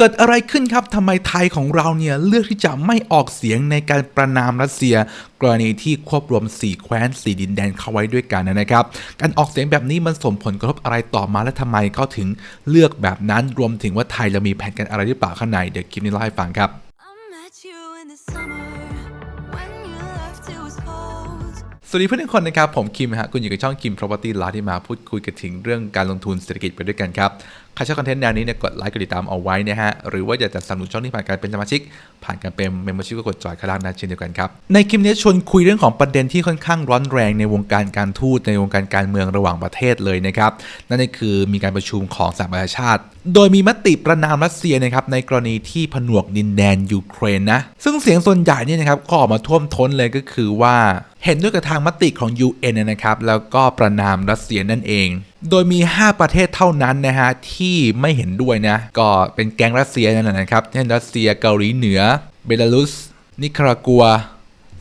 เกิดอะไรขึ้นครับทำไมไทยของเราเนี่ยเลือกที่จะไม่ออกเสียงในการประนามรัสเซีย กรณีที่ควบรวม 4 แคว้น 4 ดินแดนเข้าไว้ด้วยกันนะครับ การออกเสียงแบบนี้มันส่งผลกระทบอะไรต่อมาและทำไมเขาถึงเลือกแบบนั้นรวมถึงว่าไทยเรามีแผนการอะไรหรือเปล่าข้างในเดี๋ยวคลิปนี้เล่าให้ฟังครับ I met you in the summer when you left it was cold. สวัสดีเพื่อนทุกคนนะครับ ผมคิมฮะคุณอยู่กับช่องคิม Property ลาที่มาพูดคุยกันถึงเรื่องการลงทุนเศรษฐกิจไปด้วยกันครับใครชอบคอนเทนต์แนวนี้เนี่ยกดไลค์กดติดตามเอาไว้นะฮะ หรือว่าอยากจะสนับสนุนช่องนี้ผ่านการเป็นสมาชิก ผ่านการเป็น Membership ก็กดจอยข้างล่างนั้เช่นเดียวกันครับ ในคลิปนี้ชวนคุยเรื่องของประเด็นที่ค่อนข้างร้อนแรงในวงการการทูตในวงการการเมืองระหว่างประเทศเลยนะครับ นั่นก็คือมีการประชุมของสหประชาชาติ โดยมีมติประนามรัสเซียนะครับในกรณีที่ผนวกดินแดนยูเครนนะซึ่งเสียงส่วนใหญ่เนี่ยนะครับก็ออกมาท่วมท้นเลยก็คือว่าเห็นด้วยกับทางมติของ UN นะครับแล้วก็ประนามรัสเซียนั่นเอง โดยมี 5 ประเทศเท่านั้นนะฮะที่ไม่เห็นด้วยนะ ก็เป็นแก๊งรัสเซียนั่นแหละนะครับ เช่นรัสเซียเกาหลีเหนือ เบลารุส นิคารากัว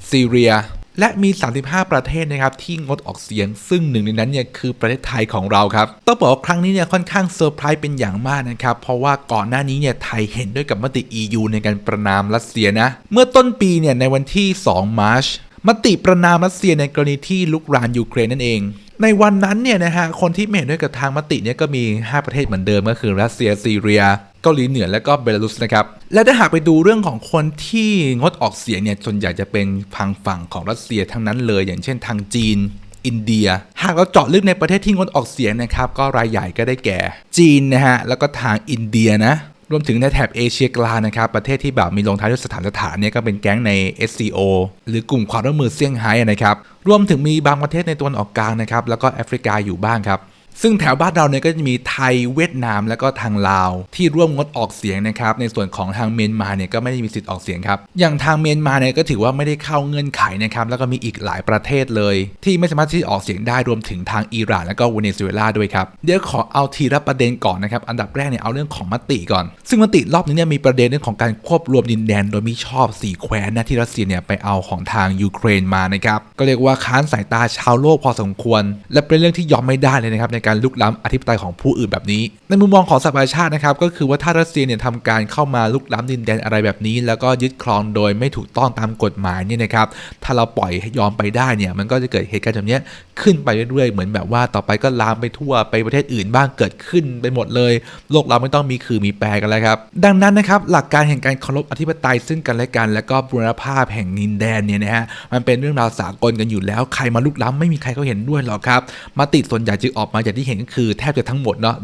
ซีเรีย และมี 35 ประเทศนะครับที่งดออกเสียง ซึ่งหนึ่งในนั้นเนี่ยคือประเทศไทยของเราครับ ต้องบอกว่าครั้งนี้เนี่ยค่อนข้างเซอร์ไพรส์เป็นอย่างมากนะครับ เพราะว่าก่อนหน้านี้เนี่ยไทยเห็นด้วยกับมติ EU ในการประนามรัสเซียนะ เมื่อต้นปีเนี่ยในวันที่ 2 มาร์ชมติประนามรัสเซียในกรณีที่ลุกรานยูเครนนั่นเอง ในวันนั้นเนี่ยนะฮะคนที่ไม่เห็นด้วยกับทางมติเนี่ยก็มี 5 ประเทศเหมือนเดิมก็คือรัสเซียซีเรียเกาหลีเหนือและก็เบลารุสนะครับและถ้าหากไปดูเรื่องของคนที่งดออกเสียงเนี่ยส่วนใหญ่จะเป็นทางฝั่งของรัสเซียทั้งนั้นเลย อย่างเช่นทางจีนอินเดีย หากเราเจาะลึกในประเทศที่งดออกเสียงนะครับ ก็รายใหญ่ก็ได้แก่ จีนนะฮะ แล้วก็ทางอินเดียนะ รวมถึงในแถบเอเชียกลางนะครับ ประเทศที่แบบมีลงท้ายด้วยสถานสถานเนี่ยก็เป็นแก๊งใน SCO หรือกลุ่มความร่วมมือเซี่ยงไฮ้นะครับ รวมถึงมีบางประเทศในตะวันออกกลางนะครับ แล้วก็แอฟริกาอยู่บ้างครับ ซึ่งแถวบ้านเราเนี่ยก็จะมีไทยเวียดนามและก็ทางลาว ที่ร่วมงดออกเสียงนะครับในส่วนของทางเมียนมาเนี่ยก็ไม่ได้มีสิทธิ์ออกเสียงครับอย่างทางเมียนมาเนี่ยก็ถือว่าไม่ได้เข้าเงื่อนไขนะครับแล้วก็มีอีกหลายประเทศเลย ที่ไม่สามารถที่จะออกเสียงได้รวมถึงทางอิหร่านและก็เวเนซุเอลาด้วยครับเดี๋ยวขอเอาทีละประเด็นก่อนนะครับอันดับแรกเนี่ยเอาเรื่องของมติก่อน ซึ่งมติรอบนี้เนี่ยมีประเด็นเรื่องของการควบรวมดินแดนโดยมิชอบสี่แคว้นนะที่รัสเซียเนี่ยไปเอาของทางยูเครนมานะครับก็เรียกว่าค้านสายตาชาวโลกพอสมควร และเป็นเรื่องที่ยอมไม่ได้เลยนะครับในการลุกล้ำอธิปไตยของผู้อื่นแบบนี้ ในมุมมองของสหประชาชาตินะครับก็คือว่าถ้ารัสเซียเนี่ยทำการเข้ามาลุกล้ำดินแดนอะไรแบบนี้ แล้วก็ยึดครองโดยไม่ถูกต้องตามกฎหมายเนี่ยนะครับถ้าเราปล่อยยอมไปได้เนี่ยมันก็จะเกิดเหตุการณ์แบบนี้ขึ้นไปเรื่อยๆเหมือนแบบว่าต่อไปก็ลามไปทั่วไปประเทศอื่นบ้างเกิดขึ้นไปหมดเลย โลกเราไม่ต้องมีคือมีแปรกันแล้วครับดังนั้นนะครับหลักการแห่งการเคารพอธิปไตยซึ่งกันและกันและก็บูรณภาพแห่งดินแดนเนี่ยนะฮะมันเป็นเรื่องราวสากลกันอยู่แล้วใครมาลุกล้ำไม่มีใครเขาเห็นด้วยหรอกครับมาติส่วนใหญ่จึงออกมาอย่างที่เห็นก็คือแทบจะทั้งหมดเนาะ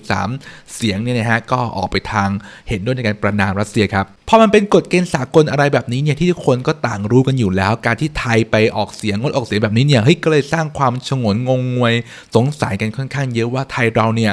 143 เสียงเนี่ยนะฮะก็ออกไปทางเห็นด้วยในการประนามรัสเซียครับพอมันเป็นกฎเกณฑ์สากลอะไรแบบนี้เนี่ยที่ทุกคนก็ต่างรู้กันอยู่แล้ว การที่ไทยไปออกเสียงงดออกเสียงแบบนี้เนี่ยเฮ้ยก็เลยสร้างความชงนงงงวยสงสัยกันค่อนข้างเยอะว่าไทยเราเนี่ย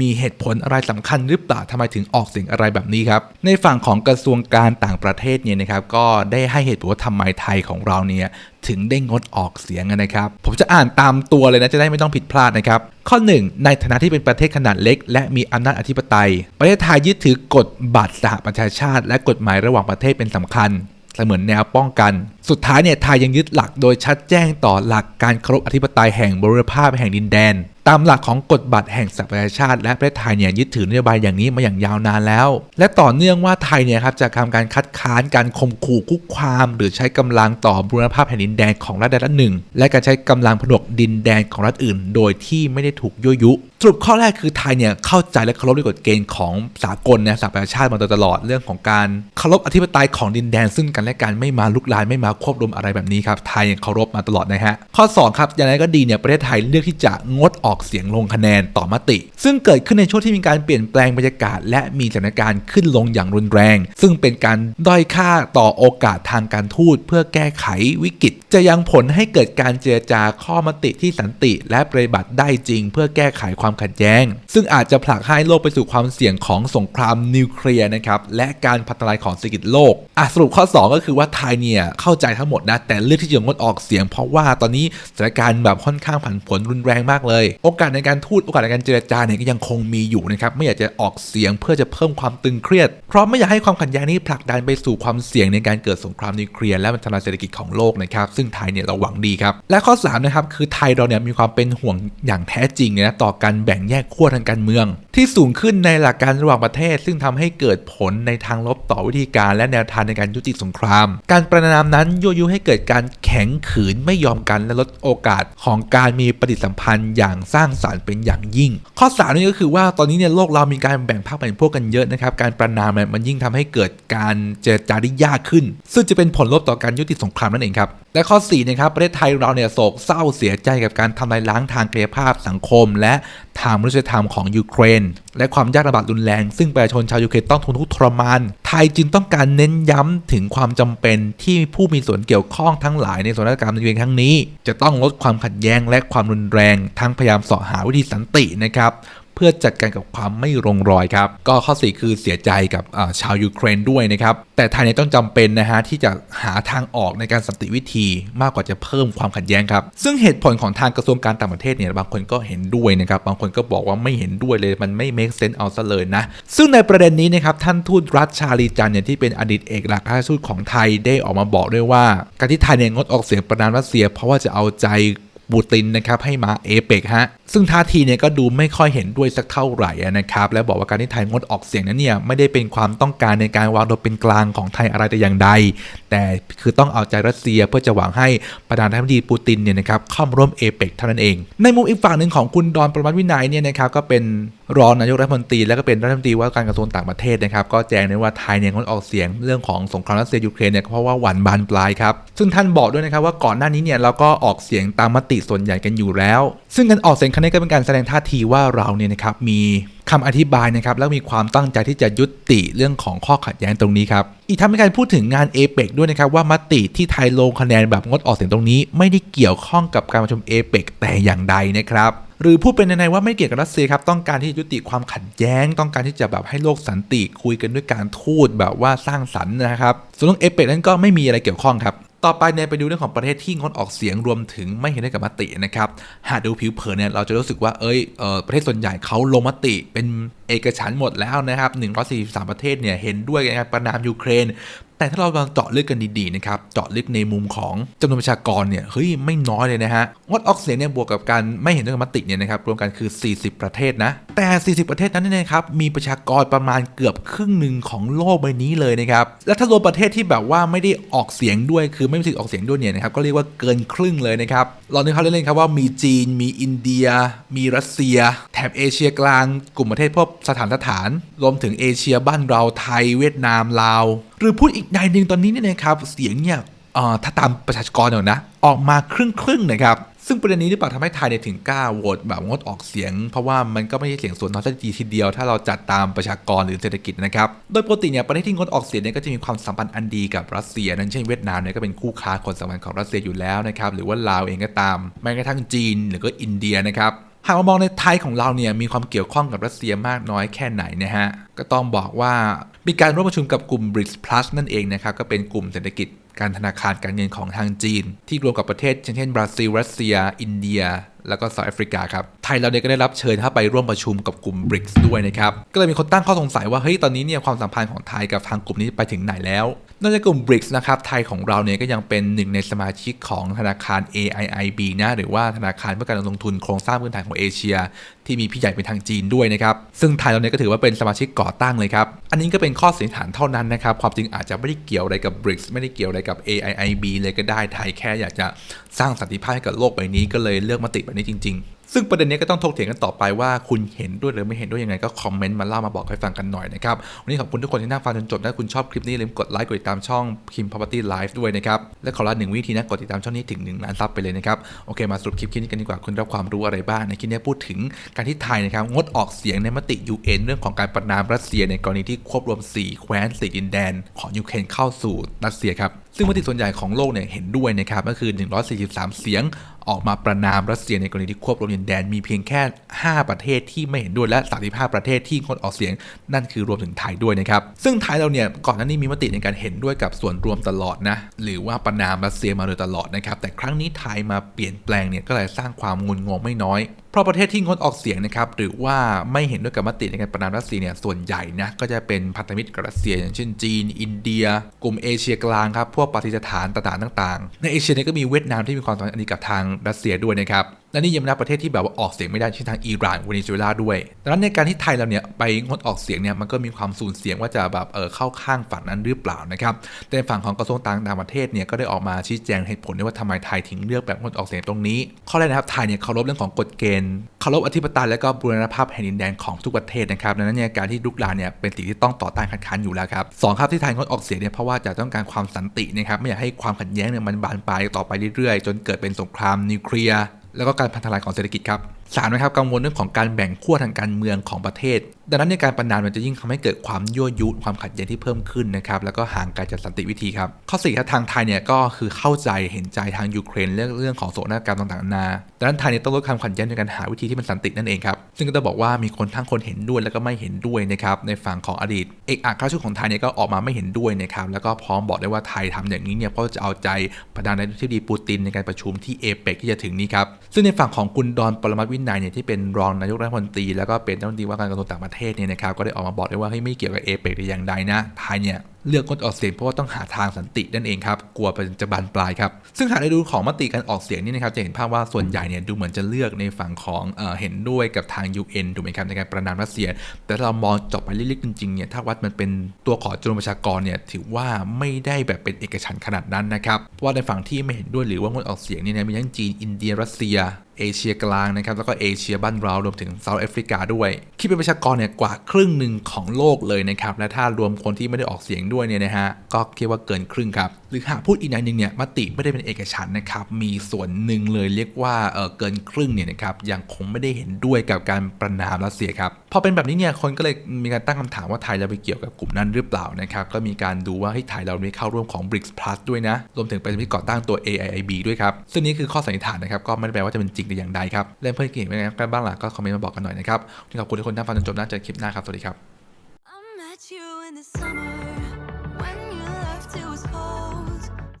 มีเหตุผลอะไรสำคัญหรือเปล่าทำไมถึงออกเสียงอะไรแบบนี้ครับในฝั่งของกระทรวงการต่างประเทศเนี่ยนะครับก็ได้ให้เหตุผลว่าทำไมไทยของเราเนี่ย ถึงได้งดออกเสียงนะครับ ผมจะอ่านตามตัวเลยนะจะได้ไม่ต้องผิดพลาดนะครับ ข้อ 1 ในฐานะที่เป็นประเทศขนาดเล็ก และมีอำนาจอธิปไตย ประเทศไทยยึดถือกฎบัตรสหประชาชาติ และกฎหมายระหว่างประเทศเป็นสำคัญ เสมือนแนวป้องกัน สุดท้ายเนี่ยไทยยังยึดหลักโดยชัดแจ้งต่อหลักการเคารพอธิปไตยแห่งบริภาพแห่งดินแดน ตามหลักของกฎบัตรแห่งสหประชาชาติ และประเทศไทยเนี่ยยึดถือนโยบายอย่างนี้มาอย่างยาวนานแล้ว และต่อเนื่องว่าไทยเนี่ยครับจะทำการคัดค้านการข่มขู่คุกคาม หรือใช้กำลังต่อบูรณภาพแผ่นดินแดนของรัฐใดรัฐหนึ่ง และการใช้กำลังผนวกดินแดนของรัฐอื่น โดยที่ไม่ได้ถูกยั่วยุสรุปข้อแรกคือไทยเนี่ยเข้าใจและเคารพในกฎเกณฑ์ของสากลนะสหประชาชาติมาโดยตลอดเรื่องของการเคารพอธิปไตยของดินแดนซึ่งกันและกันไม่มาลุกลานไม่มาควบรวมอะไรแบบนี้ครับไทยยังเคารพมาตลอดนะฮะข้อสองครับอย่างไรก็ดีเนี่ยประเทศไทยเลือกที่จะงดออกเสียงลงคะแนนต่อมติ ซึ่งเกิดขึ้นในช่วงที่มีการเปลี่ยนแปลงบรรยากาศ และมีสถานการณ์ขึ้นลงอย่างรุนแรง ซึ่งเป็นการด้อยค่าต่อโอกาสทางการทูตเพื่อแก้ไขวิกฤต จะยังผลให้เกิดการเจรจาข้อมติที่สันติ และปฏิบัติได้จริง เพื่อแก้ไขความขัดแย้ง ซึ่งอาจจะผลักให้โลกไปสู่ความเสี่ยงของสงครามนิวเคลียร์นะครับและการพัฒนาของเศรษฐกิจโลกอะสรุปข้อ 2 ก็คือว่าไทยเนี่ยเข้าใจทั้งหมดนะ แต่เลือกที่จะงดออกเสียง เพราะว่าตอนนี้สถานการณ์แบบค่อนข้างผันผวนรุนแรงมากเลย โอกาสในการทูดโอกาสในการเจรจาเนี่ยก็ยังคงมีอยู่นะครับไม่อยากจะออกเสียงเพื่อจะเพิ่มความตึงเครียด เพราะไม่อยากให้ความขัดแย้งนี้ผลักดันไปสู่ความเสี่ยงในการเกิดสงครามนิวเคลียร์และมันทำลายเศรษฐกิจของโลกนะครับซึ่งไทยเนี่ยเราหวังดีครับและข้อ3นะครับคือไทยเราเนี่ยมีความเป็นห่วงอย่างแท้จริงนะต่อการแบ่งแยกขั้วทางการเมือง ที่สูงขึ้นในหลักการระหว่างประเทศ ซึ่งทำให้เกิดผลในทางลบต่อวิธีการและแนวทางในการยุติสงคราม การประนามนั้นยั่วยุให้เกิดการแข็งขืนไม่ยอมกันและลดโอกาสของการมีปฏิสัมพันธ์อย่างสร้างสารรค์เป็นอย่างยิ่ง ข้อ3นี่ก็คือว่าตอนนี้เนี่ยโลกเรามีการแบ่งพรรคแบ่งพวกกันเยอะนะครับการประนามมันยิ่งทำให้เกิดการเจรจาที่ยากขึ้น ซึ่งจะเป็นผลลบต่อการยุติสงครามนั่นเองครับและข้อ4นะครับประเทศไทยเราเนี่ยโศกเศร้าเสียใจกับการทำลายล้างทางกายภาพสังคม และทางมนุษยธรรมของยูเครนและความยากลำบากรุนแรง ซึ่งประชาชนชาวยูเครนต้องทนทุกข์ทรมาน ไทยจึงต้องการเน้นย้ำถึงความจำเป็นที่ผู้มีส่วนเกี่ยวข้องทั้งหลายในสถานการณ์ในเวียนครั้งนี้ จะต้องลดความขัดแย้งและความรุนแรง ทั้งพยายามเสาะหาวิธีสันตินะครับ เพื่อจัดการกับความไม่ลงรอยครับ ก็ข้อ 4 คือเสียใจกับชาวยูเครนด้วยนะครับ แต่ไทยเนี่ยต้องจำเป็นนะฮะที่จะหาทางออกในการสันติวิธีมากกว่าจะเพิ่มความขัดแย้งครับ ซึ่งเหตุผลของทางกระทรวงการต่างประเทศเนี่ยบางคนก็เห็นด้วยนะครับ บางคนก็บอกว่าไม่เห็นด้วยเลยมันไม่ make sense เอาซะเลยนะ ซึ่งในประเด็นนี้นะครับท่านทูตรัฐชาลีจันเนี่ยที่เป็นอดีตเอกอัครราชทูตของไทยได้ออกมาบอกด้วยว่า การที่ไทยเนี่ยงดออกเสียงประนามรัสเซีย เพราะว่าจะเอาใจ ปูตินนะครับให้มาเอเปกฮะซึ่งท่าทีเนี่ยก็ดูไม่ค่อยเห็นด้วยสักเท่าไหร่นะครับและบอกว่าการที่ไทยงดออกเสียงนั้นเนี่ยไม่ได้เป็นความต้องการในการวางตัวเป็นกลางของไทยอะไรแต่อย่างใด แต่คือต้องเอาใจรัสเซียเพื่อจะหวังให้ประธานาธิบดีปูตินเนี่ยนะครับเข้าร่วมเอเปกเท่านั้นเอง ในมุมอีกฝั่งหนึ่งของคุณดอนประมัติวินัยเนี่ยนะครับก็เป็น รองนายกรัฐมนตรีและก็เป็นรัฐมนตรีว่าการกระทรวงต่างประเทศนะครับ ก็แจ้งด้วยว่าไทยเนี่ยงดออกเสียงเรื่องของสงครามรัสเซียยูเครนเนี่ยเพราะว่าหวั่นบานปลายครับ ซึ่งท่านบอกด้วยนะครับว่าก่อนหน้านี้เนี่ยเราก็ออกเสียงตามมติส่วนใหญ่กันอยู่แล้ว ซึ่งการออกเสียงครั้งนี้ก็เป็นการแสดงท่าทีว่าเราเนี่ยนะครับมีคำอธิบายนะครับแล้วมีความตั้งใจที่จะยุติเรื่องของข้อขัดแย้งตรงนี้ครับอีกทั้งมีการพูดถึงงานเอเปกด้วยนะครับว่ามติที่ไทยลงคะแนนแบบงดออกเสียงตรงนี้ ไม่ได้เกี่ยวข้องกับการประชุมเอเปกแต่อย่างใดนะครับ หรือพูดเป็นในๆว่าไม่เกี่ยวกับรัสเซียครับต้องการที่จะยุติความขัดแย้ง ต้องการที่จะแบบให้โลกสันติคุยกันด้วยการทูตแบบว่าสร้างสรรค์นะครับ ส่วนเรื่องเอเปกนั้นก็ไม่มีอะไรเกี่ยวข้องครับต่อไปเนี่ยไปดูเรื่องของประเทศที่งดออกเสียงรวมถึงไม่เห็นด้วยกับมตินะครับ หากดูผิวเผินเนี่ยเราจะรู้สึกว่าเอ้ยเออประเทศส่วนใหญ่เขาลงมติเป็นเอกฉันท์หมดแล้วนะครับ 143 ประเทศเนี่ยเห็นด้วยกันกรประนามยูเครน แต่ถ้าเราลองเจาะลึกกันดีๆนะครับเจาะลึกในมุมของจำนวนประชากรเนี่ยเฮ้ยไม่น้อยเลยนะฮะงดออกเสียงเนี่ยบวกกับการไม่เห็นด้วยกับมติเนี่ยนะครับรวมกันคือ 40 ประเทศนะแต่ 40 ประเทศนั้นเนี่ยนะครับมีประชากรประมาณเกือบครึ่งหนึ่งของโลกใบนี้เลยนะครับและถ้ารวมประเทศที่แบบว่าไม่ได้ออกเสียงด้วยคือไม่มีสิทธิ์ออกเสียงด้วยเนี่ยนะครับก็เรียกว่าเกินครึ่งเลยนะครับลองนึกภาพเล่นๆครับว่ามีจีน มีอินเดีย มีรัสเซีย แถบเอเชียกลาง กลุ่มประเทศพวกสถานสถาน รวมถึงเอเชียบ้านเราไทย เวียดนามลาว หรือพูดอีกในหนึ่งตอนนี้เนี่ยนะครับเสียงเนี่ยถ้าตามประชากรเนี่ยนะออกมาครึ่งครึ่งๆนะครับ ซึ่งประเด็นนี้หรือเปล่าทำให้ไทยเนี่ยถึงกล้าโหวตแบบงดออกเสียง เพราะว่ามันก็ไม่ใช่เสียงส่วนน้อยสักทีทีเดียว ถ้าเราจัดตามประชากรหรือเศรษฐกิจนะครับ โดยปกติเนี่ยประเทศที่งดออกเสียงเนี่ยก็จะมีความสัมพันธ์อันดีกับรัสเซีย นั้นเช่นเวียดนามเนี่ยก็เป็นคู่ค้าคนสำคัญของรัสเซียอยู่แล้วนะครับหรือว่าลาวเองก็ตามแม้กระทั่งจีนหรือก็อินเดียนะครับหากมามองในไทยของเราเนี่ยมีความเกี่ยวข้องกับรัสเซียมากน้อยแค่ไหนนะฮะก็ต้องบอกว่า มีการร่วมประชุมกับกลุ่ม BRICS Plus นั่นเองนะครับก็เป็นกลุ่มเศรษฐกิจการธนาคารการเงินของทางจีน ที่รวมกับประเทศ เช่นบราซิล รัสเซีย อินเดีย แล้วก็เซาท์แอฟริกาครับ ไทยเราเนี่ยก็ได้รับเชิญเข้าไปร่วมประชุมกับกลุ่ม BRICS ด้วยนะครับ ก็เลยมีคนตั้งข้อสงสัยว่าเฮ้ยตอนนี้เนี่ยความสัมพันธ์ของไทยกับทางกลุ่มนี้ไปถึงไหนแล้ว นอกจากกลุ่ม BRICS นะครับ ไทยของเราเนี่ยก็ยังเป็นหนึ่งในสมาชิกของธนาคาร AIIB นะหรือว่าธนาคารเพื่อการลงทุนโครงสร้างพื้นฐานของเอเชีย ที่มีพี่ใหญ่เป็นทางจีนด้วยนะครับ ซึ่งไทยเราเนี่ยก็ถือว่าเป็นสมาชิกก่อตั้งเลยครับ อันนี้ก็เป็นข้อสันนิษฐานเท่านั้นนะครับ ความจริงอาจจะไม่ได้เกี่ยวอะไรกับ BRICS ไม่ได้เกี่ยวอะไรกับ AIIB เลยก็ได้ไทยแค่อยากจะสร้างสันติภาพให้กับโลกใบนี้ก็เลยเลือกมาติแบบนี้จริง ๆ ซึ่งประเด็นนี้ก็ต้องถกเถียงกันต่อไปว่าคุณเห็นด้วยหรือไม่เห็นด้วยยังไงก็คอมเมนต์มาเล่ามาบอกให้ฟังกันหน่อยนะครับ วันนี้ขอบคุณทุกคนที่นั่งฟังจนจบถ้าคุณชอบคลิปนี้อย่าลืมกดไลค์กดติดตามช่อง Kim Property Live ด้วยนะครับ และขอลาหนึ่งวิธีนะกดติดตามช่องนี้ถึง1ล้านซับไปเลยนะครับ โอเคมาสรุปคลิปนี้กันดีกว่าคุณรับความรู้อะไรบ้างในคลิปนี้พูดถึงการที่ไทยนะครับงดออกเสียงในมติ UN เรื่องของการประนามรัสเซียในกรณีที่ควบรวม 4 แคว้น4ดินแดน ของยูเครนเข้าสู่รัสเซียครับซึ่งมติส่วนใหญ่ของโลกเนี่ยเห็นด้วยนะครับก็คือ 143 เสียง ออกมาประนามรัสเซียในกรณีที่ควบรวมดินแดนมีเพียงแค่ 5 ประเทศที่ไม่เห็นด้วยและ 35 ประเทศที่งดออกเสียง นั่นคือรวมถึงไทยด้วยนะครับ ซึ่งไทยเราเนี่ยก่อนหน้านี้มีมติในการเห็นด้วยกับส่วนรวมตลอดนะ หรือว่าประนามรัสเซียมาโดยตลอดนะครับ แต่ครั้งนี้ไทยมาเปลี่ยนแปลงเนี่ยก็เลยสร้างความงุนงงไม่น้อย ราะประเทศที่งดออกเสียงนะครับหรือว่าไม่เห็นด้วยกับมติในการประนามรัสเซียเนี่ยส่วนใหญ่นะก็จะเป็นพันธมิตรกับรัสเซีย อย่างเช่นจีน อินเดีย กลุ่มเอเชียกลางครับพวกปากีสถานต่างๆต่างๆ ในเอเชียเนี่ยก็มีเวียดนามที่มีความสัมพันธ์อันดีกับทางรัสเซียด้วยนะครับ และนี่ยังไม่นับประเทศที่แบบว่าออกเสียงไม่ได้เช่นทางอิหร่านเวเนซุเอลาด้วย ดังนั้นในการที่ไทยเราเนี่ยไปงดออกเสียงเนี่ยมันก็มีความสูญเสียงว่าจะแบบเออเข้าข้างฝั่งนั้นหรือเปล่านะครับ แต่ฝั่งของกระทรวงต่างประเทศเนี่ยก็ได้ออกมาชี้แจงเหตุผลด้วยว่าทำไมไทยถึงเลือกแบบงดออกเสียงตรงนี้ ข้อแรกนะครับไทยเนี่ยเคารพเรื่องของกฎเกณฑ์ เคารพอธิปไตยและก็บูรณภาพแผ่นดินแดนของทุกประเทศนะครับ ดังนั้นเนี่ยการที่ลุกลานเนี่ยเป็นสิ่งที่ต้องต่อต้านคัดค้านอยู่แล้วครับสองครับที่ไทยงดออกเสียงเนี่ยเพราะว่าจะต้องการความสันตินะครับไม่อยากให้ความขัดแย้งเนี่ยมันบานปลายต่อไปเรื่อยๆ จนเกิดเป็นสงครามนิวเคลียร์ แล้วก็การพันธลายของเศรษฐกิจครับสามนะครับกังวลเรื่องของการแบ่งขั้วทางการเมืองของประเทศ ดังนั้นในการประนามมันจะยิ่งทำให้เกิดความยั่วยุความขัดแย้งที่เพิ่มขึ้นนะครับแล้วก็ห่างไกลจากสันติวิธีครับข้อสี่ครับทางไทยเนี่ยก็คือเข้าใจเห็นใจทางยูเครนเรื่องเรื่องของโศกนาฏกรรมต่างๆนานาดังนั้นไทยเนี่ยต้องลดความขัดแย้งในการหาวิธีที่มันสันตินั่นเองครับซึ่งก็ต้องบอกว่ามีคนทั้งคนเห็นด้วยแล้วก็ไม่เห็นด้วยนะครับในฝั่งของอดีต เอกอัครราชทูตของไทยเนี่ยก็ออกมาไม่เห็นด้วยนะครับแล้วก็พร้อมบอกได้ว่าไทยทำอย่างนี้เนี่ยเพราะจะเอาใจประธานาธิบดีปูตินในการประชุมที่เอเปกที่จะถึงนี้ครับซึ่งในฝั่งของกุนดอนปรมัตวินัยเนี่ยที่เป็นรองนายกรัฐมนตรีแล้วก็เป็นรัฐมนตรีว่าการกระทรวงต่างประเทเทศเนี่ยนะครับก็ได้ออกมาบอกได้ว่าเฮ้ยไม่เกี่ยวกับเอเปกแต่อย่างใดนะไทยเนี่ย เลือกงดออกเสียงเพราะว่าต้องหาทางสันตินั่นเองครับกลัวเป็นจะบานปลายครับซึ่งหากได้ดูของมติการออกเสียงนี่นะครับจะเห็นภาพว่าส่วนใหญ่เนี่ยดูเหมือนจะเลือกในฝั่งของเอเห็นด้วยกับทาง UN ถูกไหมครับในการประนามรัสเซีย แต่ถ้าเรามองเจาะไปลึกๆจริงๆเนี่ยถ้าวัดมันเป็นตัวขอจำนวนประชากรเนี่ยถือว่าไม่ได้แบบเป็นเอกฉันขนาดนั้นนะครับเพราะว่าในฝั่งที่ไม่เห็นด้วยหรือว่างดออกเสียงเนี่ยนะมีทั้งจีนอินเดียรัสเซียเอเชียกลางนะครับ แล้วก็เอเชียบ้านเรารวมถึงเซาท์แอฟริกาด้วย คิดเป็นประชากรเนี่ยกว่าครึ่งหนึ่งของโลกเลยนะครับ และถ้ารวมคนที่ไม่ได้ออกเสียงด้วยเนี่ยนะฮะก็คิดว่าเกินครึ่งครับหรือหากพูดอีกในหนึ่งเนี่ยมติไม่ได้เป็นเอกฉันนะครับมีส่วนหนึ่งเลยเรียกว่าเออเกินครึ่งเนี่ยนะครับยังคงไม่ได้เห็นด้วยกับการประนามรัสเซียครับพอเป็นแบบนี้เนี่ยคนก็เลยมีการตั้งคำถามว่าไทยจะไปเกี่ยวกับกลุ่มนั้นหรือเปล่านะครับก็มีการดูว่าให้ไทยเราไม่เข้าร่วมของ BRICS Plus ด้วยนะรวมถึงเป็นที่ก่อตั้งตัว AIIB ด้วยครับซึ่งนี่คือข้อสันนิษฐานนะครับก็ไม่ได้แปลว่าจะเป็นจริงแต่อย่างใดครับเล่นเพื่อนเก่งไหมกันบ้างล่ะก็คอมเมนต์มาบอกกันหน่อยนะครับขอบคุณทุกคนที่ฟังจนจบนะเจอคลิปหน้าครับสวัสดีครับ I met you in the summer